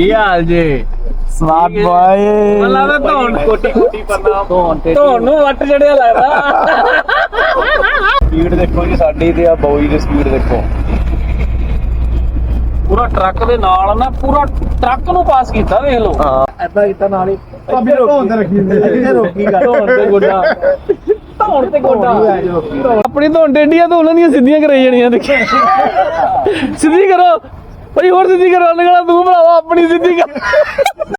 ਕੀ ਹਾਲ ਜੇ? Smart boy ਮੱਲਾ ਦਾ ਧੌਣ। ਕੋਟੀ ਕੋਟੀ ਪੰਨਾ ਧੋਣ ਤੇ ਧੌਣ ਨੂੰ ਵੱਟ ਚੜਿਆ ਲੱਗਦਾ। ਸਪੀਡ ਦੇਖੋ ਜੀ ਸਾਡੀ ਤੇ ਆ ਬੋਈ ਦੀ ਸਪੀਡ ਦੇਖੋ। ਪੂਰਾ ਟਰੱਕ ਦੇ ਨਾਲ ਨਾ ਪੂਰਾ ਟਰੱਕ ਨੂੰ ਪਾਸ ਕੀਤਾ ਵੇਖ ਲਓ। ਹਾਂ। ਐਦਾਂ ਕੀਤਾ ਨਾਲ ਹੀ। ਭਾਬੀ ਧੋਣ ਤੇ ਰੱਖੀ ਹੁੰਦੀ ਇੱਥੇ ਰੋਕੀ ਕਰ ਧੌਣ ਤੇ ਗੋਡਾ। ਧੌਣ ਤੇ ਆਪਣੀ ਧੌਣ ਟੇਡੀਆਂ ਤਾਂ ਉਹਨਾਂ ਦੀਆਂ ਸਿੱਧੀਆਂ ਕਰਾਈ ਜਾਣੀਆਂ ਦੇਖੀ। ਸਿੱਧੀ ਕਰੋ। ਭਾਈ ਹੋਰ ਸਿੱਧੀ ਕਰੋ ਕਹਣਾ ਤੂੰ ਭਰਾਵਾ ਆਪਣੀ ਸਿੱਧੀ ਕਰ।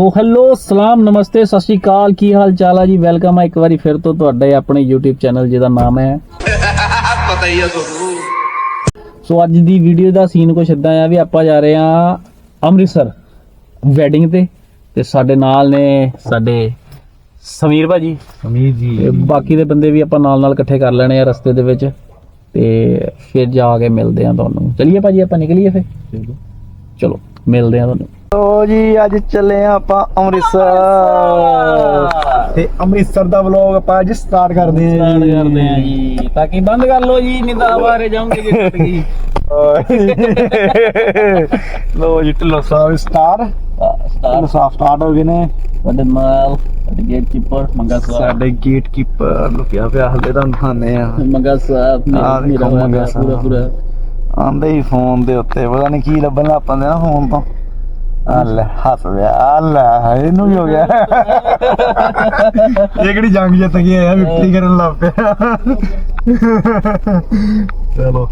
ਉਹ ਹੈਲੋ ਸਲਾਮ ਨਮਸਤੇ ਸਤਿ ਸ਼੍ਰੀ ਅਕਾਲ ਕੀ ਹਾਲ ਚਾਲ ਆ ਜੀ? ਵੈਲਕਮ ਆ ਇੱਕ ਵਾਰੀ ਫਿਰ ਤੋਂ ਤੁਹਾਡੇ ਆਪਣੇ YouTube ਚੈਨਲ ਜਿਹਦਾ ਨਾਮ ਹੈ। ਪਤਾ ਹੀ ਆ ਤੁਹਾਨੂੰ। ਸੋ ਅੱਜ ਦੀ ਵੀਡੀਓ ਦਾ ਸੀਨ ਕੁਛ ਇਦਾਂ ਆ ਵੀ ਆਪਾਂ ਜਾ ਰਹੇ ਆ ਅੰਮ੍ਰਿਤਸਰ ਵੈਡਿੰਗ ਤੇ ਤੇ ਸਾਡੇ ਨਾਲ ਨੇ ਸਾਡੇ ਸਮੀਰ ਭਾਜੀ। ਸਮੀਰ ਜੀ। ਤੇ ਬਾਕੀ ਦੇ ਬੰਦੇ ਵੀ ਆਪਾਂ ਨਾਲ ਨਾਲ ਇਕੱਠੇ ਕਰ ਲੈਣੇ ਆ ਰਸਤੇ ਦੇ ਵਿੱਚ। ਤੇ ਫਿਰ ਜਾ ਕੇ ਮਿਲਦੇ ਆ ਤੁਹਾਨੂੰ। ਚਲਿਏ ਭਾਜੀ ਆਪਾਂ ਨਿਕਲੀਏ ਫਿਰ? ਚਲੋ। ਮਿਲਦੇ ਆ ਤੁਹਾਨੂੰ। ਲੋ ਜੀ ਅੱਜ ਚੱਲੇ ਆ ਆਪਾਂ ਅੰਮ੍ਰਿਤਸਰ। ਤੇ ਅੰਮ੍ਰਿਤਸਰ ਦਾ ਵਲੌਗ ਆਪਾਂ ਅੱਜ ਸਟਾਰਟ ਕਰਦੇ ਆ ਸਟਾਰਟ ਕਰਦੇ ਆ ਜੀ। ਤਾਂ ਕਿ ਬੰਦ ਕਰ ਲਓ ਜੀ ਨਿੰਦਾ ਬਾਰੇ ਜਾਉਂਗੇ ਜੀ ਲੋ ਜੀ Dhillon Sahib star. Star. Sahib start ਹੋ ਗਏ ਨੇ। ਵੱਡੇ ਮਾਲ ਵੱਡੇ ਗੇਟ ਕੀਪਰ ਮੰਗਾ ਸਾਹਿਬ ਸਾਡੇ ਗੇਟ ਕੀਪਰ ਲੁਕਿਆ ਪਿਆ ਹਲੇ ਤਾਂ ਖਾਣੇ ਆ। ਮੰਗਾ ਸਾਹਿਬ ਮੇਰਾ ਮੰਗਾ ਪੂਰਾ ਸਾਹਿਬ। ਪੂਰਾ ਆਂਦੇ ਹੀ ਫੋਨ ਦੇ ਉੱਤੇ ਪਤਾ ਨਹੀਂ ਕੀ ਲੱਭਣ ਲੱਗ ਪੈਂਦੇ ਨਾ ਫੋਨ ਤੋਂ। ਆ ਲੈ ਹੱਸ ਪਿਆ ਆ ਲੈ ਇਹਨੂੰ ਵੀ ਹੋ ਗਿਆ। ਇਹ ਕਿਹੜੀ ਜੰਗ ਜਿੱਤ ਗਿਆ ਆ ਵਿਕਟਰੀ ਕਰਨ ਲੱਗ ਪਿਆ। ਚਲੋ।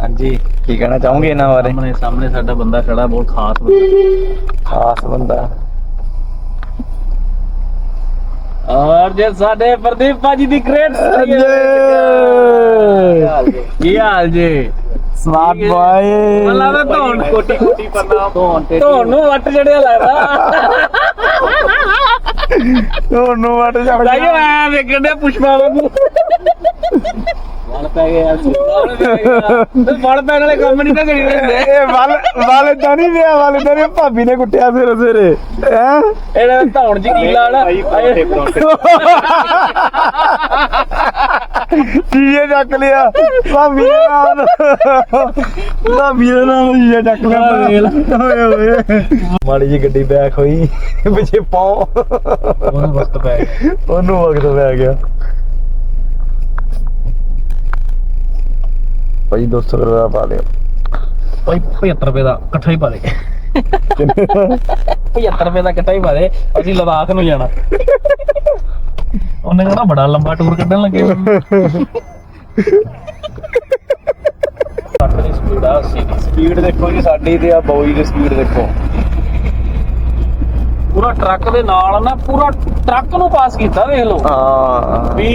ਹਾਂਜੀ ਕੀ ਕਹਿਣਾ ਚਾਹੋਗੇ ਇਹਨਾਂ ਬਾਰੇ? ਸਾਹਮਣੇ ਸਾਹਮਣੇ ਸਾਡਾ ਬੰਦਾ ਖੜਾ ਬਹੁਤ ਖਾਸ ਬੰਦਾ। ਖਾਸ ਬੰਦਾ। ਔਰ ਜੇ ਸਾਡੇ ਪ੍ਰਦੀਪ ਭਾਜੀ ਦੀ ਗ੍ਰੇਟ ਕੀ ਹਾਲ ਜੇ? ਸਮਾਰਟ ਬॉय ਮੱਲਾ ਦਾ ਧੌਣ ਕੋਟੀ ਕੋਟੀ ਪੰਨਾ ਧੋਣ ਤੇ ਧੌਣ ਨੂੰ ਵੱਟ ਚੜਿਆ ਲੱਗਦਾ ਤੁਹਾਨੂੰ ਵਟ ਜਾ ਲਾਈਓ ਆ ਵੇਖਣ ਦੇ ਪੁਸ਼ਪਾ ਵਾਂਗੂ। ਵਲ ਪੈ ਗਿਆ ਵਲ ਪੈ ਗਿਆ ਤੇ ਵਲ ਪੈਣ ਵਾਲੇ ਕੰਮ ਨਹੀਂ ਤਾਂ ਕਰੀ ਦਿੰਦੇ ਇਹ ਵੱਲ ਵੱਲ ਤਾਂ ਨਹੀਂ ਪਿਆ ਵੱਲ ਤਾਂ ਨਹੀਂ ਭਾਬੀ ਨੇ ਕੁੱਟਿਆ ਫਿਰ ਸਵੇਰੇ। ਹੈ? ਇਹਨੇ ਧੌਣ ਚ ਕੀ ਲਾਣਾ ਭਾਈ ਪਰੌਂਠੇ ਪਰੌਂਠੇ। ਚੀਜ਼ੇ ਚੱਕ ਲਿਆ। ਭਾਬੀ ਦੇ ਨਾਮ। ਭਾਬੀ ਦੇ ਨਾਮ ਚੱਕ ਲਿਆ। ਓਏ ਓਏ ਮਾੜੀ ਜੀ ਗੱਡੀ ਬੈਕ ਹੋਈ। ਪਿੱਛੇ ਪਾਉ ਉਹਨੂੰ ਵਕਤ ਪੈ ਗਿਆ। ਉਹਨੂੰ ਵਕਤ ਪੈ ਗਿਆ। ਭਾਈ 200 ਰੁਪਏ ਦਾ ਪਾ ਲਿਓ ਭਾਈ 75 ਰੁਪਏ ਦਾ ਇਕੱਠਾ ਹੀ ਪਾ ਦੇ। 75 ਰੁਪਏ ਦਾ ਇਕੱਠਾ ਹੀ ਪਾ ਦੇ ਅਸੀਂ ਲਦਾਖ ਨੂੰ ਜਾਣਾ। ਉਹਨੇ ਕਹਿੰਦਾ ਬੜਾ ਲੰਬਾ ਟੂਰ ਕੱਢਣ ਲੱਗੇ ਦੀ ਸਪੀਡ ਆ 80 ਦੀ ਸਪੀਡ ਦੇਖੋ ਜੀ ਸਾਡੀ ਤੇ ਆ ਬੋਈ ਦੀ ਸਪੀਡ ਦੇਖੋ। ਪੂਰਾ ਟਰੱਕ ਦੇ ਨਾਲ ਨਾ ਪੂਰਾ ਟਰੱਕ ਨੂੰ ਪਾਸ ਕੀਤਾ ਵੇਖ ਲਓ। ਹਾਂ। ਵੀ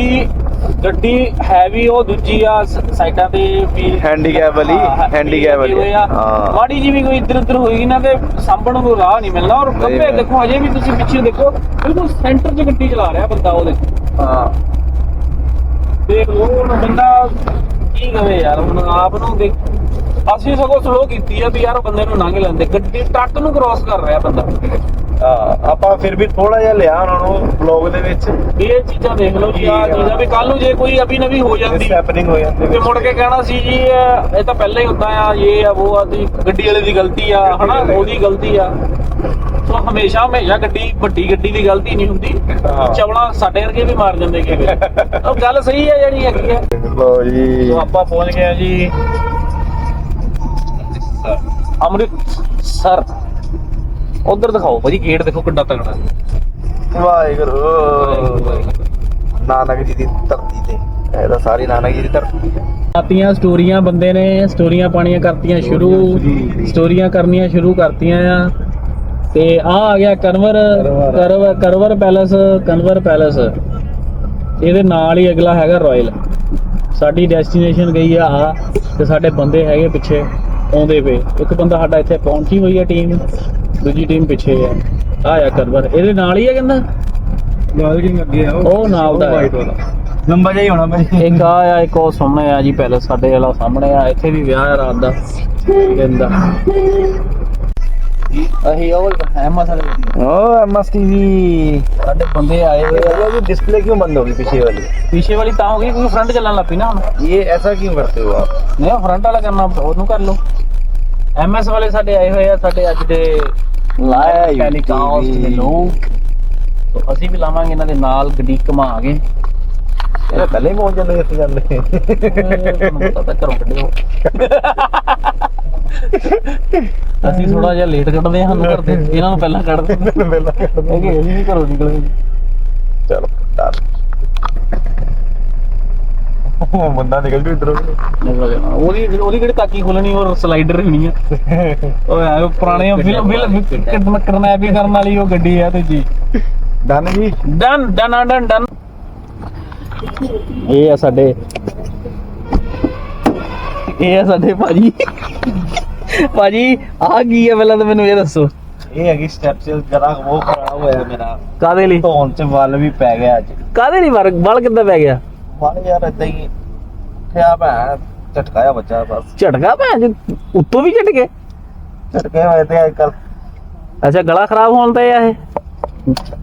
ਗੱਡੀ ਹੈਵੀ ਉਹ ਦੂਜੀ ਆ ਸ- ਸਾਈਡਾਂ ਤੇ ਵੀ Handicap ਵਾਲੀ, ਹਾਂ, handicap ਆ। ਹਾਂ। ਮਾੜੀ ਜੀ ਵੀ ਕੋਈ ਇੱਧਰ ਉੱਧਰ ਹੋਏਗੀ ਨਾ ਤੇ ਸਾਂਭਣ ਨੂੰ ਰਾਹ ਨਹੀਂ ਮਿਲਣਾ ਔਰ ਗੱਲ। ਦੇਖੋ ਹਜੇ ਵੀ ਤੁਸੀਂ ਪਿੱਛੇ ਦੇਖੋ ਬਿਲਕੁਲ ਸੈਂਟਰ 'ਚ ਗੱਡੀ ਚਲਾ ਰਿਹਾ ਬੰਦਾ ਉਹਦੇ ਹਾਂ ਦੇਖ ਲਓ ਹੁਣ ਬੰਦਾ ਕੀ ਕਵੇ ਯਾਰ ਹੁਣ ਆਪ ਨੂੰ ਦੇਖ ਅਸੀਂ ਸਗੋਂ ਸਲੋ ਕੀਤੀ ਆ ਵੀ ਯਾਰ ਬੰਦੇ ਨੂੰ ਲੰਘ ਲੈਂਦੇ ਗੱਡੀ ਟਰੱਕ ਨੂੰ ਕ੍ਰਾਸ ਕਰ ਰਿਹਾ ਬੰਦਾ ਹਾਂ, ਆਪਾਂ ਫਿਰ ਵੀ ਥੋੜਾ ਜਿਹਾ ਲਿਆ ਉਹਨਾਂ ਨੂੰ ਬਲੌਗ ਦੇ ਵਿੱਚ। ਵੀ ਇਹ ਚੀਜ਼ਾਂ ਦੇਖ ਲਓ ਜੀ ਆ। ਚੀਜ਼ਾਂ ਵੀ ਕੱਲ ਨੂੰ ਜੇ ਕੋਈ ਅਭੀ ਨਵੀ ਹੋ ਜਾਂਦੀ ਹੈਪਨਿੰਗ ਹੋ ਜਾਂਦੀ ਤੇ ਮੁੜ ਕੇ ਕਹਿਣਾ ਸੀ ਜੀ ਇਹ ਤਾਂ ਪਹਿਲਾਂ ਹੀ ਹੁੰਦਾ ਆ ਇਹ ਆ ਉਹ ਆ ਦੀ ਗੱਡੀ ਵਾਲੇ ਦੀ ਗਲਤੀ ਆ ਹਨਾ ਉਹਦੀ ਗਲਤੀ ਆ। ਸੋ ਹਮੇਸ਼ਾ ਹਮੇਸ਼ਾ ਗੱਡੀ ਵੱਡੀ ਗੱਡੀ ਦੀ ਗਲਤੀ ਨਹੀਂ ਹੁੰਦੀ। ਹਾਂ। ਚਵਲਾ ਸਾਡੇ ਵਰਗੇ ਵੀ ਮਾਰ ਜਾਂਦੇ ਕਿ ਉਹ ਗੱਲ ਸਹੀ ਹੈ ਜਿਹੜੀ ਹੈਗੀ ਆ। ਲੋ ਜੀ। ਆਪਾਂ ਪਹੁੰਚ ਗਏ ਆ ਜੀ। ਅੰਮ੍ਰਿਤਸਰ। ਉਧਰ ਦਿਖਾਓ ਭਾਜੀ ਗੇਟ ਦੇਖੋ ਕਿੱਡਾ ਤਗੜਾ ਵਾਹਿਗੁਰੂ। ਨਾਨਕ ਜੀ ਦੀ ਧਰਤੀ ਤੇ ਇਹ ਤਾਂ ਸਾਰੀ ਨਾਨਕ ਜੀ ਦੀ ਧਰਤੀ ਹੈ ਆਤੀਆਂ ਸਟੋਰੀਆਂ ਬੰਦੇ ਨੇ ਸਟੋਰੀਆਂ ਪਾਣੀਆਂ ਕਰਤੀਆਂ ਸ਼ੁਰੂ ਸਟੋਰੀਆਂ ਕਰਨੀਆਂ ਸ਼ੁਰੂ ਕਰਤੀਆਂ ਆ। ਤੇ ਆ ਆ ਗਿਆ ਕਨਵਰ ਕਰਵ ਕਰਵਰ ਪੈਲਸ ਕਨਵਰ ਪੈਲਸ। ਇਹਦੇ ਨਾਲ ਹੀ ਅਗਲਾ ਹੈਗਾ ਰਾਇਲ। ਸਾਡੀ ਡੈਸਟੀਨੇਸ਼ਨ ਗਈ ਆ ਆ ਤੇ ਸਾਡੇ ਬੰਦੇ ਹੈਗੇ ਪਿੱਛੇ। ਆਉਂਦੇ ਪਏ ਇੱਕ ਬੰਦਾ ਸਾਡਾ ਇੱਥੇ ਪਹੁੰਚੀ ਹੋਈ ਹੈ ਟੀਮ ਦੂਜੀ ਟੀਮ ਪਿੱਛੇ ਆ ਆ ਆ ਕਨਵਰ ਇਹਦੇ ਨਾਲ ਹੀ ਆ ਕਹਿੰਦਾ? ਨਾਲ ਕੀ ਅੱਗੇ ਆ ਉਹ। ਨਾਲ ਦਾ ਹੈ। ਲੰਬਾ ਜਿਹਾ ਹੀ ਹੋਣਾ ਭਾਈ ਇੱਕ ਆ ਆ ਇੱਕ ਉਹ ਸਾਹਮਣੇ ਆ ਜੀ ਪੈਲਸ ਸਾਡੇ ਵਾਲਾ ਸਾਹਮਣੇ ਆ। ਇੱਥੇ ਵੀ ਵਿਆਹ ਰਾਤ ਦਾ। ਦਿਨ ਦਾ ਅਸੀਂ ਉਹ ਐਮਐਸ ਵਾਲੇ ਓ ਐਮਐਸ ਟੀਵੀ ਸਾਡੇ ਬੰਦੇ ਆਏ ਹੋਏ ਆ ये डिस्प्ले क्यों बंद होगी पीछे वाली ਪਿੱਛੇ ਵਾਲੀ ਤਾਂ ਹੋ ਗਈ ਕਿਉਂਕਿ ਫਰੰਟ ਚੱਲਣ ਲੱਗ ਪਈ ਨਾ ਹੁਣ ये ऐसा क्यों करते हो आप ਨਹੀਂ ਫਰੰਟ ਵਾਲਾ ਕਰਨਾ ਉਹਨੂੰ ਕਰ ਲਓ ਐਮਐਸ ਵਾਲੇ ਸਾਡੇ ਆਏ ਹੋਏ ਆ ਸਾਡੇ ਅੱਜ ਦੇ ਲਾਇਆ ਹੀ ਟੈਲੀਕਾਸਟ ਦੇ TV ਲੋਕ ਤੋ ਅਸੀਂ ਵੀ ਲਾਵਾਂਗੇ ਇਹਨਾਂ ਦੇ ਨਾਲ ਗੱਡੀ ਘਮਾ ਕੇ ये पहले ही पहुंच जाते इस गल ਤੁਹਾਨੂੰ ਪਤਾ ਤਾਂ ਘਰੋਂ ਕੱਢਿਓ ਅਸੀਂ ਥੋੜਾ ਜਿਹਾ ਲੇਟ ਕੱਢਦੇ ਹਾਂ ਸਾਨੂੰ ਕਰਦੇ ਇਹਨਾਂ ਨੂੰ ਪਹਿਲਾਂ ਕੱਢ ਦਿੰਦੇ ਪਹਿਲਾਂ ਕੱਢ ਹੈਗੇ ਅਸੀਂ ਵੀ ਘਰੋਂ ਨਿਕਲ ਚਲੋ ਡਰ। ਉਹ ਨਿਕਲ ਜੂ ਇਧਰੋਂ। ਉਹਦੀ ਉਹਦੀ ਕਿਹੜੀ ਤਾਕੀ ਖੋਲਣੀ ਔਰ ਸਲਾਈਡਰ ਹੋਣੀ ਆ। ਉਹ ਪੁਰਾਣੇ ਫਿਲਮ ਫਿਲਮ ਕਿਦਮ ਕਰਨਾ ਵੀ ਕਰਨ ਵਾਲੀ ਉਹ ਗੱਡੀ ਆ ਤੇ ਜੀ। ਡਨ ਜੀ। Done done done. ਇਹ ਆ ਸਾਡੇ ਇਹ ਆ ਸਾਡੇ ਭਾਜੀ। ਭਾਜੀ ਆ ਕੀ ਹੈ ਪਹਿਲਾਂ ਤਾਂ ਮੈਨੂੰ ਇਹ ਦੱਸੋ। ਇਹ ਹੈਗੀ ਸਟੈਪ ਸੇ ਜਰਾ ਉਹ ਖਰਾਬ ਹੋਇਆ ਮੇਰਾ। ਕਾਦੇ ਲਈ? ਧੌਣ ਚ ਵੱਲ ਵੀ ਪੈ ਗਿਆ ਅੱਜ। ਕਾਦੇ ਲਈ ਵਰ ਬਲ ਕਿੱਦਾਂ ਪੈ ਗਿਆ? ਮਨ ਯਾਰ ਏਦਾਂ ਹੀ ਕਿਆ ਭੈਣ ਝਟਕਾਇਆ ਬੱਚਾ ਬਸ। ਝਟਕਾ ਭੈਣ ਜੀ ਉੱਤੋਂ ਵੀ ਝਟ ਗਏ ਝਟਕੇ ਹੋਏ ਤੇ ਅੱਜ ਕੱਲ ਅੱਛਾ ਗਲਾ ਖਰਾਬ ਹੋਣ ਤੇ ਆ ਇਹ?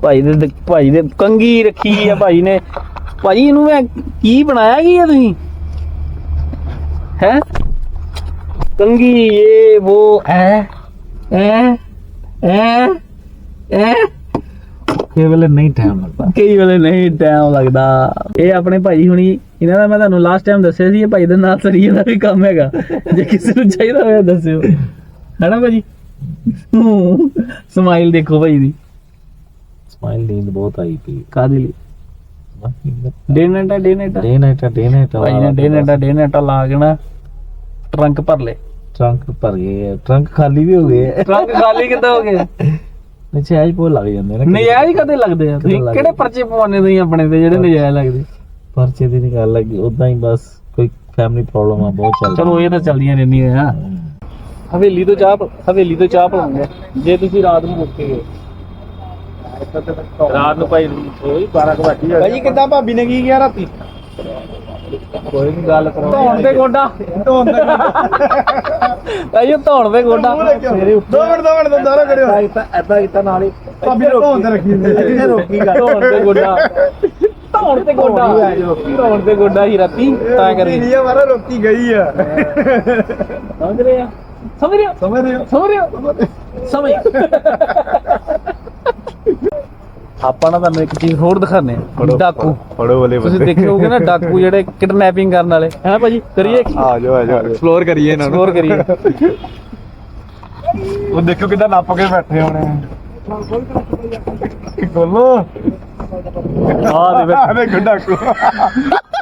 ਭਾਈ ਦੇ ਭਾਈ ਦੇ ਕੰਗੀ ਰੱਖੀ ਆ ਭਾਈ ਨੇ। ਭਾਜੀ ਇਹਨੂੰ ਮੈਂ ਕੀ ਬਣਾਇਆ ਕੀ ਆ ਤੁਸੀਂ? ਹੈ? ਕੰਗੀ ਇਹ ਉਹ ਐ ਐ ਐ ਐ। ਇਹ ਵੇਲੇ ਨਹੀਂ ਟਾਈਮ ਲੱਗਦਾ। ਕਈ ਵੇਲੇ ਨਹੀਂ ਟਾਈਮ ਲੱਗਦਾ। ਇਹ ਆਪਣੇ ਭਾਈ ਹੁਣੀ ਇਹਨਾਂ ਦਾ ਮੈਂ ਤੁਹਾਨੂੰ ਲਾਸਟ ਟਾਈਮ ਦੱਸਿਆ ਸੀ ਇਹ ਭਾਈ ਦੇ ਨਾਲ ਸਰੀਏ ਦਾ ਵੀ ਕੰਮ ਹੈਗਾ। ਜੇ ਕਿਸੇ ਨੂੰ ਚਾਹੀਦਾ ਹੋਇਆ ਦੱਸਿਓ। ਹੈਨਾ ਭਾਜੀ? ਸਮਾਈਲ ਦੇਖੋ ਭਾਈ ਦੀ। ਸਮਾਈਲ ਨੀਂਦ ਬਹੁਤ ਆਈ ਪਈ। ਕਾਦੇ ਲਈ? ਡੇ ਨਾਈਟਾ ਡੇ ਨਾਈਟਾ ਡੇ ਨਾਈਟ ਡੇ ਨਾਈਟ ਭਾਈ ਨੇ ਡੇ ਨਾਈਟਾ ਡੇ ਨਾਈਟਾ ਲਾ ਕੇ ਨਾ ਟਰੰਕ ਭਰ ਲੇ ਟਰੰਕ ਭਰ ਗਏ ਟਰੰਕ ਖਾਲੀ ਵੀ ਹੋ ਗਏ ਟਰੰਕ ਖਾਲੀ ਕਿੱਦਾਂ ਹੋ ਗਏ? ਨਜਾਇਜ਼ ਬਹੁਤ ਲੱਗ ਜਾਂਦੇ ਨੇ ਨਜਾਇਜ਼ ਕਦੇ ਲੱਗਦੇ ਆ? ਤੁਸੀਂ। ਕਿਹੜੇ ਪਰਚੇ ਪਵਾਉਂਦੇ ਤੁਸੀਂ ਆਪਣੇ ਤੇ ਜਿਹੜੇ ਨਜਾਇਜ਼ ਲੱਗਦੇ? ਪਰਚੇ ਦੀ ਨਹੀਂ ਗੱਲ ਲੱਗੀ ਉਦਾਂ ਹੀ ਬਸ ਕੋਈ ਫੈਮਿਲੀ ਪ੍ਰੋਬਲਮ ਆ ਬਹੁਤ ਚੱਲ ਚਲੋ ਇਹ ਤਾਂ ਚੱਲਦੀਆਂ ਰਹਿੰਦੀਆਂ ਆ। ਹਵੇਲੀ ਤੋਂ ਚਾਹ ਹਵੇਲੀ ਤੋਂ ਚਾਹ ਪਲਾਉਂਗੇ ਜੇ ਤੁਸੀਂ ਰਾਤ ਨੂੰ ਮੁੱਕੇ ਗਏ। ਰਾਤ ਨੂੰ ਭਾਈ ਕੋਈ 12 ਵਜੇ ਭਾਜੀ ਕਿੱਦਾਂ ਭਾਬੀ ਨੇ ਕੀ ਕਿਹਾ ਰਾਤੀ? ਕੋਈ ਨਹੀਂ ਗੱਲ ਕਰੋ ਧੌਣ ਤੇ ਗੋਡਾ। ਧੋਣ ਦਾ ਭਾਈ ਧੌਣ ਤੇ ਗੋਡਾ। ਸਵੇਰੇ ਉੱਠ ਦੋ ਮਿੰਟ ਦੋ ਮਿੰਟ ਦੁਬਾਰਾ ਕਰਿਓ। ਐਦਾਂ ਕੀਤਾ ਨਾਲ ਹੀ। ਭਾਬੀ ਧੋਣ ਤੇ ਰੱਖੀ ਹੁੰਦੀ ਹੈ। ਰੋਕੀ ਗੱਲ। ਧੌਣ ਤੇ ਗੋਡਾ। ਧੌਣ ਤੇ ਗੋਡਾ। ਧੌਣ ਤੇ ਗੋਡਾ ਹੀ ਰਾਤੀ? ਤਾਂ ਕਰੀ। ਨਹੀਂ ਆ ਮਾਰਾ ਰੋਕੀ ਗਈ ਆ। ਸਮਝ ਰਹੇ ਆ? ਸਮਝ ਰਹੇ ਹੋ? ਸਮਝ ਰਹੇ ਹੋ? ਸਮਝ ਰਹੇ ਹੋ। ਸਮਝ। ਆਪਾਂ ਨਾ ਤੁਹਾਨੂੰ ਇੱਕ ਚੀਜ਼ ਹੋਰ ਦਿਖਾਣੇ ਡਾਕੂ। ਫੜੋ ਵਾਲੇ ਤੁਸੀਂ ਦੇਖੇ ਹੋਗੇ ਨਾ ਡਾਕੂ ਜਿਹੜੇ ਕਿਡਨੈਪਿੰਗ ਕਰਨ ਵਾਲੇ। ਹੈ ਭਾਜੀ? ਕਰੀਏ? ਆ ਜਾਓ ਆ ਜਾਓ ਐਕਸਪਲੋਰ ਕਰੀਏ ਇਹਨਾਂ ਐਕਸਪਲੋਰ ਕਰੀਏ। ਉਹ ਦੇਖੋ ਕਿੱਦਾਂ ਨੱਪ ਕੇ ਬੈਠੇ ਹੋਣੇ ਗੋਲੋ ਆ ਦੇ ਆ ਦੇਖੋ ਡਾਕੂ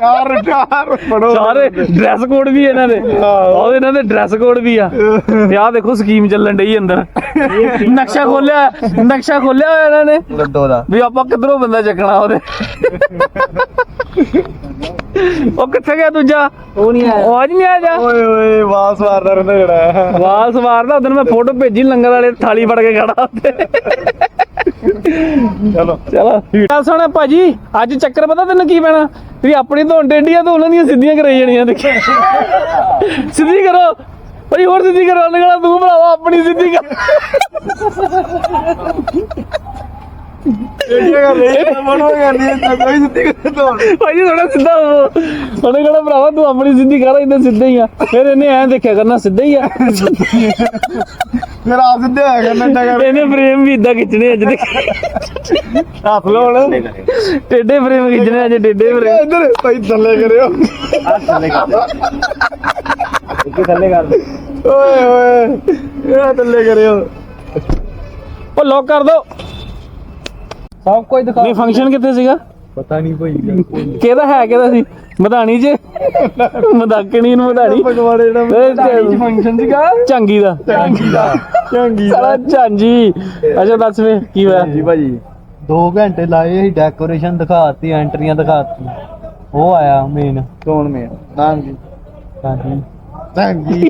ਚਾਰ ਚਾਰ ਫੜੋ ਸਾਰੇ ਡਰੈਸ ਕੋਡ ਵੀ ਇਹਨਾਂ ਦੇ। ਆਹ। ਇਹਨਾਂ ਦੇ ਡਰੈਸ ਕੋਡ ਵੀ ਆ। ਤੇ ਆਹ ਦੇਖੋ ਸਕੀਮ ਚੱਲਣ ਡਈ ਅੰਦਰ। ਨਕਸ਼ਾ ਖੋਲਿਆ ਨਕਸ਼ਾ ਖੋਲਿਆ ਹੋਇਆ ਇਹਨਾਂ ਨੇ। ਲੱਡੋ ਦਾ। ਵੀ ਆਪਾਂ ਕਿੱਧਰੋਂ ਬੰਦਾ ਚੱਕਣਾ ਉਹਦੇ? ਉਹ ਕਿੱਥੇ ਗਿਆ ਦੂਜਾ? ਉਹ ਨਹੀਂ ਆਇਆ। ਉਹ ਅੱਜ ਨਹੀਂ ਆਇਆ ਜਾ? ਓਏ ਓਏ ਵਾਸ ਮਾਰਦਾ ਰਹਿੰਦਾ ਜਿਹੜਾ। ਵਾਲ ਸਵਾਰ ਦਾ ਉਦੋਂ ਮੈਂ ਫੋਟੋ ਭੇਜੀ ਲੰਗਰ ਵਾਲੇ ਥਾਲੀ ਫੜ ਕੇ ਖੜਾ ਉੱਤੇ ਚਲੋ। ਚਲੋ। ਗੱਲ ਸੁਣ ਭਾਜੀ ਅੱਜ ਚੱਕਰ ਪਤਾ ਤੈਨੂੰ ਕੀ ਪੈਣਾ? ਵੀ ਆਪਣੀ ਧੌਣ ਟੇਢੀ ਆ ਤਾਂ ਉਹਨਾਂ ਦੀਆਂ ਸਿੱਧੀਆਂ ਕਰਾਈ ਜਾਣੀਆਂ ਦੇਖ ਸਿੱਧੀ ਕਰੋ। ਭਾਈ ਹੋਰ ਸਿੱਧੀ ਕਰੋ ਉਹਨੇ ਕਹਣਾ ਤੂੰ ਭਰਾਵਾ ਆਪਣੀ ਸਿੱਧੀ ਕਰ। ਇਹ ਗੱਲ ਇਹ ਮਨੋ ਕਰਨੀ ਹੈ ਕੋਈ ਸਿੱਧੀ ਕਰ ਦੋ ਭਾਜੀ ਥੋੜਾ ਸਿੱਧਾ ਹੋ। ਉਹਨੇ ਕਹਣਾ ਭਰਾਵਾ ਤੂੰ ਆਪਣੀ ਸਿੱਧੀ ਕਰ ਇਹਨੇ ਸਿੱਧਾ ਹੀ ਆ। ਫਿਰ ਇਹਨੇ ਐਂ ਦੇਖਿਆ ਕਰਨਾ ਸਿੱਧਾ ਹੀ ਆ। ਮੇਰਾ ਆ ਸਿੱਧੇ ਹੋਇਆ ਕਰਨਾ ਟਗਾ ਇਹਨੇ ਫਰੇਮ ਵੀ ਇਦਾਂ ਖਿੱਚਣੇ ਅੱਜ ਦੇ ਹੱਥ ਲਾਉਣ ਟੇਡੇ ਫਰੇਮ ਖਿੱਚਣੇ ਅੱਜ ਟੇਡੇ ਫਰੇਮ ਇੱਧਰ ਭਾਈ ਥੱਲੇ ਕਰਿਓ। ਥੱਲੇ ਕਰ ਇੱਕ ਥੱਲੇ ਕਰ ਓਏ ਓਏ ਇਹ ਥੱਲੇ ਕਰਿਓ। ਉਹ ਲੋਕ ਕਰ ਦੋ। ਸਭ ਕੁਝ ਦਿਖਾ ਨਹੀਂ ਫੰਕਸ਼ਨ ਕਿੱਥੇ ਸੀਗਾ? ਪਤਾ ਨਹੀਂ ਭਾਈ ਕਿਹਦਾ ਹੈ ਕਿਹਦਾ ਸੀ? ਮਧਾਣੀ ਚ ਮਦਾਕਣੀ ਨੂੰ ਮਧਾਣੀ। ਪਗਵਾੜੇ ਜਿਹੜਾ ਫੰਕਸ਼ਨ ਸੀਗਾ? ਝਾਂਗੀ ਦਾ। ਚੰਗੀ ਦਾ ਚੰਗੀ ਸਾਲਾ ਝਾਂਜੀ ਅੱਛਾ ਦੱਸ ਵੇ ਕੀ ਹੋਇਆ? ਜੀ ਭਾਜੀ। 2 ਘੰਟੇ ਲਾਏ ਸੀ ਡੈਕੋਰੇਸ਼ਨ ਦਿਖਾਤੀ ਐਂਟਰੀਆਂ ਦਿਖਾਤੀ। ਉਹ ਆਇਆ ਮੇਨ ਕੌਣ ਮੇਨ ਨਾਮ ਜੀ ਚੰਗੀ ਚੰਗੀ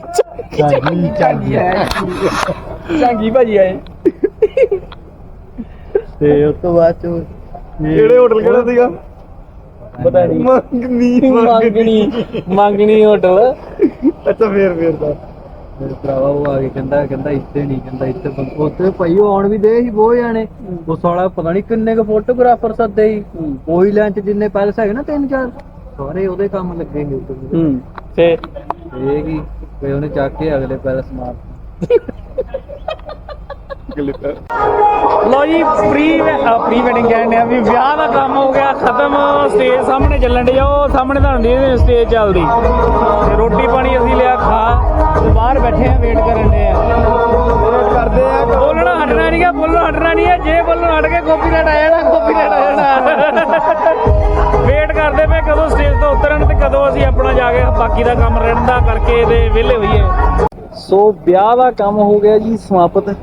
ਚੰਗੀ ਚੰਗੀ ਝਾਂਗੀ ਭਾਜੀ ਆਏ। ਤੇ ਉਸ ਤੋਂ ਬਾਅਦ ਚ ਕਿਹੜੇ ਹੋਟਲ ਕਿਹੜਾ ਸੀਗਾ? ਪਤਾ ਨਹੀਂ। ਮੰਗਨੀ ਮੰਗਣੀ। ਮੰਗਣੀ ਹੋਟਲ। ਅੱਛਾ ਫੇਰ ਫੇਰ ਦਾ ਮੇਰੇ ਭਰਾਵਾ ਉਹ ਆ ਕੇ ਕਹਿੰਦਾ ਕਹਿੰਦਾ ਇੱਥੇ ਨਹੀਂ ਕਹਿੰਦਾ ਇੱਥੇ ਬੰਦ- ਉੱਥੇ ਭਾਈ ਉਹ ਆਉਣ ਵੀ ਦੇ ਸੀ ਬਹੁਤ ਜਾਣੇ। ਉਹ ਸਾਲਾ ਪਤਾ ਨਹੀਂ ਕਿੰਨੇ ਕੁ ਫੋਟੋਗ੍ਰਾਫਰ ਸੱਦੇ ਸੀ। ਉਹੀ ਲੈਂਚ ਜਿੰਨੇ ਪੈਲਸ ਹੈਗੇ ਨਾ ਤਿੰਨ ਚਾਰ ਸਾਰੇ ਉਹਦੇ ਕੰਮ ਲੱਗੇ ਸੀ ਉੱਥੇ। ਹੂੰ। ਤੇ ਇਹ ਕੀ? ਕੋਈ ਉਹਨੇ ਚੱਕ ਕੇ ਅਗਲੇ ਪੈਲਸ ਮਾਰ ਲੋ ਜੀ ਪ੍ਰੀ ਪ੍ਰੀ ਵੈਡਿੰਗ ਕਹਿੰਦੇ ਆ ਵੀ ਵਿਆਹ ਦਾ ਕੰਮ ਹੋ ਗਿਆ ਖਤਮ ਸਟੇਜ ਸਾਹਮਣੇ ਚੱਲਣ ਦੀ ਉਹ ਸਾਹਮਣੇ ਤਾਂ ਹੁੰਦੀ ਹੈ ਸਟੇਜ ਚੱਲਦੀ। ਤੇ ਰੋਟੀ ਪਾਣੀ ਅਸੀਂ ਲਿਆ ਖਾ ਤੇ ਬਾਹਰ ਬੈਠੇ ਆ ਵੇਟ ਕਰਨ ਦੇ ਆ। ਵੇਟ ਕਰਦੇ ਆ। ਬੋਲਣਾ ਹਟਣਾ ਨਹੀਂ ਆ ਬੋਲਣਾ ਹਟਣਾ ਨਹੀਂ ਆ ਜੇ ਬੋਲਣਾ ਹਟ ਕੇ ਕਾਪੀਰਾਈਟ ਆ ਜਾਣਾ ਕਾਪੀਰਾਈਟ ਆ ਜਾਣਾ ਵੇਟ ਕਰਦੇ ਪਏ ਕਦੋਂ ਸਟੇਜ ਤੋਂ ਉਤਰਨ ਤੇ ਕਦੋਂ ਅਸੀਂ ਆਪਣਾ ਜਾ ਕੇ ਬਾਕੀ ਦਾ ਕੰਮ ਰਹਿਣ ਦਾ ਕਰਕੇ ਤੇ ਵਿਹਲੇ ਹੋਈਏ। ਸੋ ਵਿਆਹ ਦਾ ਕੰਮ ਹੋ ਗਿਆ ਜੀ ਸਮਾਪਤ।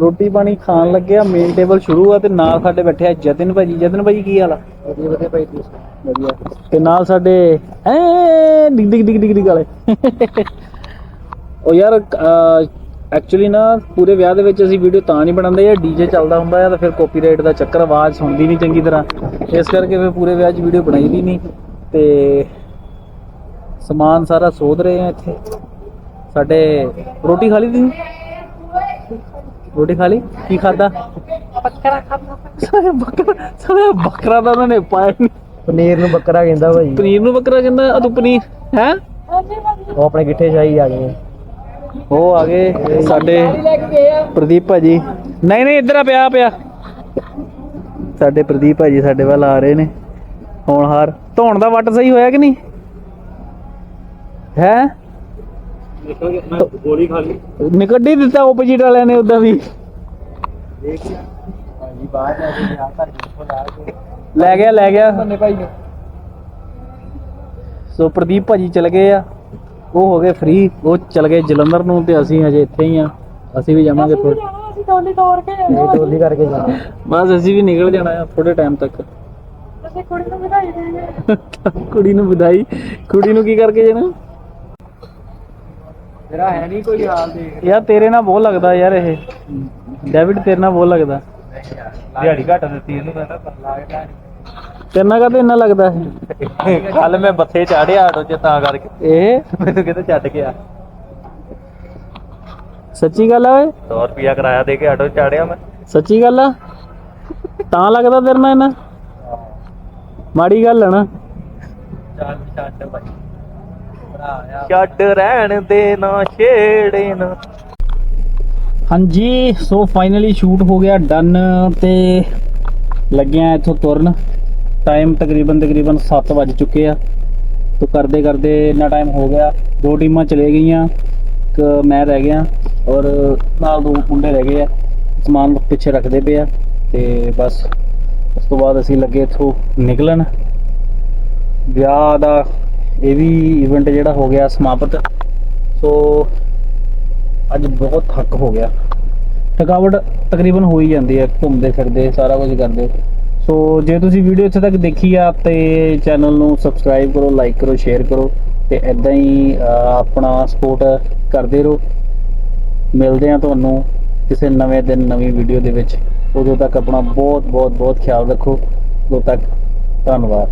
ਰੋਟੀ ਪਾਣੀ ਖਾਣ ਲੱਗਿਆ ਮੇਨ ਟੇਬਲ ਸ਼ੁਰੂ ਆ ਤੇ ਨਾਲ ਸਾਡੇ ਬੈਠੇ ਆ ਜਤਨ ਭਾਜੀ। ਜਤਨ ਭਾਜੀ ਕੀ ਹਾਲ ਆ? ਵਧੀਆ ਵਧੀਆ ਭਾਈ ਤੁਸੀਂ ਵਧੀਆ। ਤੇ ਨਾਲ ਸਾਡੇ ਐ ਡਿਗ ਡਿਗ ਡਿਗ ਡਿਗ ਡਿਗ ਵਾਲੇ। ਉਹ ਯਾਰ ਐਕਚੁਅਲੀ ਨਾ ਪੂਰੇ ਵਿਆਹ ਦੇ ਵਿੱਚ ਅਸੀਂ ਵੀਡੀਓ ਤਾਂ ਨਹੀਂ ਬਣਾਉਂਦੇ ਯਾਰ ਡੀਜੇ ਚੱਲਦਾ ਹੁੰਦਾ ਆ ਤਾਂ ਫਿਰ ਕਾਪੀਰਾਈਟ ਦਾ ਚੱਕਰ ਆਵਾਜ਼ ਸੁਣਦੀ ਨਹੀਂ ਚੰਗੀ ਤਰ੍ਹਾਂ। ਇਸ ਕਰਕੇ ਫਿਰ ਪੂਰੇ ਵਿਆਹ 'ਚ ਵੀਡੀਓ ਬਣਾਈ ਦੀ ਨਹੀਂ। ਤੇ ਸਮਾਨ ਸਾਰਾ ਸੋਧ ਰਹੇ ਆ ਇੱਥੇ। ਸਾਡੇ ਰੋਟੀ ਖਾ ਲਈ ਤੁਸੀਂ? ਰੋਟੀ ਖਾ ਲਈ? ਕੀ ਖਾਦਾ ਬੱਕਰਾ ਖਾਦਾ ਬੱਕਰਾ ਸਾਰਾ ਬੱਕਰਾ ਤਾਂ ਉਹਨਾਂ ਨੇ ਪਾਇਆ ਨਹੀਂ। ਪਨੀਰ ਨੂੰ ਬੱਕਰਾ ਕਹਿੰਦਾ ਭਾਈ। ਪਨੀਰ ਨੂੰ ਬੱਕਰਾ ਕਹਿੰਦਾ ਆ ਤੂੰ ਪਨੀਰ ਹੈ? ਉਹ ਆਪਣੇ ਗਿੱਠੇ ਸ਼ਾਹੀ ਆ ਗਏ। ਉਹ ਆ ਗਏ ਸਾਡੇ ਪ੍ਰਦੀਪ ਭਾਜੀ। ਨਹੀਂ ਨਹੀਂ ਇੱਧਰ ਆ ਪਿਆ ਪਿਆ। ਸਾਡੇ ਪ੍ਰਦੀਪ ਭਾਜੀ ਸਾਡੇ ਵੱਲ ਆ ਰਹੇ ਨੇ। ਹੋਣਹਾਰ ਧੋਣ ਦਾ ਵੱਟ ਸਹੀ ਹੋਇਆ ਕਿ ਨਹੀਂ? ਹੈ? ਗੋਲੀ ਖਾ ਲਈ। ਨਿਕੱਢ ਹੀ ਦਿੱਤਾ ਆਪੋਜੀਟ ਵਾਲਿਆਂ ਨੇ ਉਦਾਂ ਵੀ। ਭਾਈ ਬਾਹਰ ਜਾ ਕੇ ਵਿਆਹ ਕਰ ਕੇ। ਲੈ ਗਿਆ ਲੈ ਗਿਆ। ਬੰਨੇ ਭਾਈ ਨੇ। ਸੋ ਪ੍ਰਦੀਪ ਭਾਜੀ ਚਲ ਗਏ ਆ। ਉਹ ਹੋ ਗਏ ਫ੍ਰੀ ਉਹ ਚਲ ਗਏ ਜਲੰਧਰ ਨੂੰ ਤੇ ਅਸੀਂ ਹਜੇ ਇੱਥੇ ਹੀ ਆ। ਅਸੀਂ ਵੀ ਜਾਵਾਂਗੇ ਥੋੜੇ ਇਹ ਟੋਲੀ ਕਰਕੇ ਬਸ ਅਸੀਂ ਵੀ ਨਿਕਲ ਜਾਣਾ ਆ ਥੋੜੇ ਟਾਈਮ ਤੱਕ। ਕੁੜੀ ਨੂੰ ਵਧਾਈ। ਕੁੜੀ ਨੂੰ ਕੀ ਕਰਕੇ ਜਾਣਾ? ਤੇਰਾ ਹੈ ਨਹੀਂ ਕੋਈ ਹਾਲ ਦੇਖ। ਯਾਰ ਤੇਰੇ ਨਾਲ ਬਹੁਤ ਲੱਗਦਾ ਯਾਰ ਇਹ। ਡੈਵਿਡ ਤੇਰੇ ਨਾਲ ਬਹੁਤ ਲੱਗਦਾ। ਦਿਹਾੜੀ ਘੱਟ ਦਿੱਤੀ ਇਹਨੂੰ ਮੈਂ ਤਾਂ। ਲੱਗਦਾ ਤੇਰੇ ਨਾਲ ਕਾਹਤੇ ਇੰਨਾ ਲੱਗਦਾ ਇਹ? ਕੱਲ ਮੈਂ ਬੱਥੇ ਚਾੜਿਆ ਆਟੋ 'ਚ ਤਾਂ ਕਰਕੇ। ਇਹ? ਮੈਨੂੰ ਕਿਤੇ ਛੱਡ ਗਿਆ ਸੱਚੀ ਗੱਲ ਆ ਓਏ? 100 ਰੁਪਿਆ ਕਿਰਾਇਆ ਦੇ ਕੇ ਆਟੋ 'ਚ ਚਾੜਿਆ ਮੈਂ। ਸੱਚੀ ਗੱਲ ਆ? ਤਾਂ ਲੱਗਦਾ ਤੇਰੇ ਨਾਲ ਇੰਨਾ? ਮਾੜੀ ਗੱਲ ਆ ਨਾ। ਚੱਲ ਛੱਡ ਭਾਈ ਛੱਡ ਰਹਿਣ ਦੇ ਨਾ ਛੇੜੇ ਨਾ ਹਾਂਜੀ ਸੋ ਫਾਈਨਲੀ ਸ਼ੂਟ ਹੋ ਗਿਆ ਡਨ ਤੇ ਲੱਗਿਆ ਇੱਥੋਂ ਤੁਰਨ। ਟਾਈਮ ਤਕਰੀਬਨ ਤਕਰੀਬਨ 7 ਵੱਜ ਚੁੱਕੇ ਆ। ਤੋ ਕਰਦੇ ਕਰਦੇ ਇੰਨਾ ਟਾਈਮ ਹੋ ਗਿਆ। ਦੋ ਟੀਮਾਂ ਚਲੇ ਗਈਆਂ ਇੱਕ ਮੈਂ ਰਹਿ ਗਿਆ ਔਰ ਨਾਲ ਦੋ ਮੁੰਡੇ ਰਹਿ ਗਏ ਆ। ਸਮਾਨ ਪਿੱਛੇ ਰੱਖਦੇ ਪਏ ਆ ਤੇ ਬਸ ਉਸ ਤੋਂ ਬਾਅਦ ਅਸੀਂ ਲੱਗੇ ਇੱਥੋਂ ਨਿਕਲਣ। ਵਿਆਹ ਦਾ ਇਹ ਵੀ ਇਵੈਂਟ ਜਿਹੜਾ ਹੋ ਗਿਆ ਸਮਾਪਤ। ਸੋ ਅੱਜ ਬਹੁਤ ਥੱਕ ਹੋ ਗਿਆ। ਥਕਾਵਟ ਤਕਰੀਬਨ ਹੋ ਹੀ ਜਾਂਦੀ ਹੈ, ਘੁੰਮਦੇ ਫਿਰਦੇ, ਸਾਰਾ ਕੁਝ ਕਰਦੇ। ਸੋ ਜੇ ਤੁਸੀਂ ਵੀਡੀਓ ਇੱਥੇ ਤੱਕ ਦੇਖੀ ਆ, ਤੇ ਚੈਨਲ ਨੂੰ ਸਬਸਕ੍ਰਾਈਬ ਕਰੋ ਲਾਈਕ ਕਰੋ ਸ਼ੇਅਰ ਕਰੋ, ਤੇ ਐਦਾਂ ਹੀ ਆਪਣਾ ਸਪੋਰਟ ਕਰਦੇ ਰਹੋ। ਮਿਲਦੇ ਆ ਤੁਹਾਨੂੰ ਕਿਸੇ ਨਵੇਂ ਦਿਨ ਨਵੀਂ ਵੀਡੀਓ ਦੇ ਵਿੱਚ। ਉਦੋਂ ਤੱਕ ਆਪਣਾ ਬਹੁਤ ਬਹੁਤ ਬਹੁਤ ਖਿਆਲ ਰੱਖੋ। ਉਦੋਂ ਤੱਕ ਧੰਨਵਾਦ।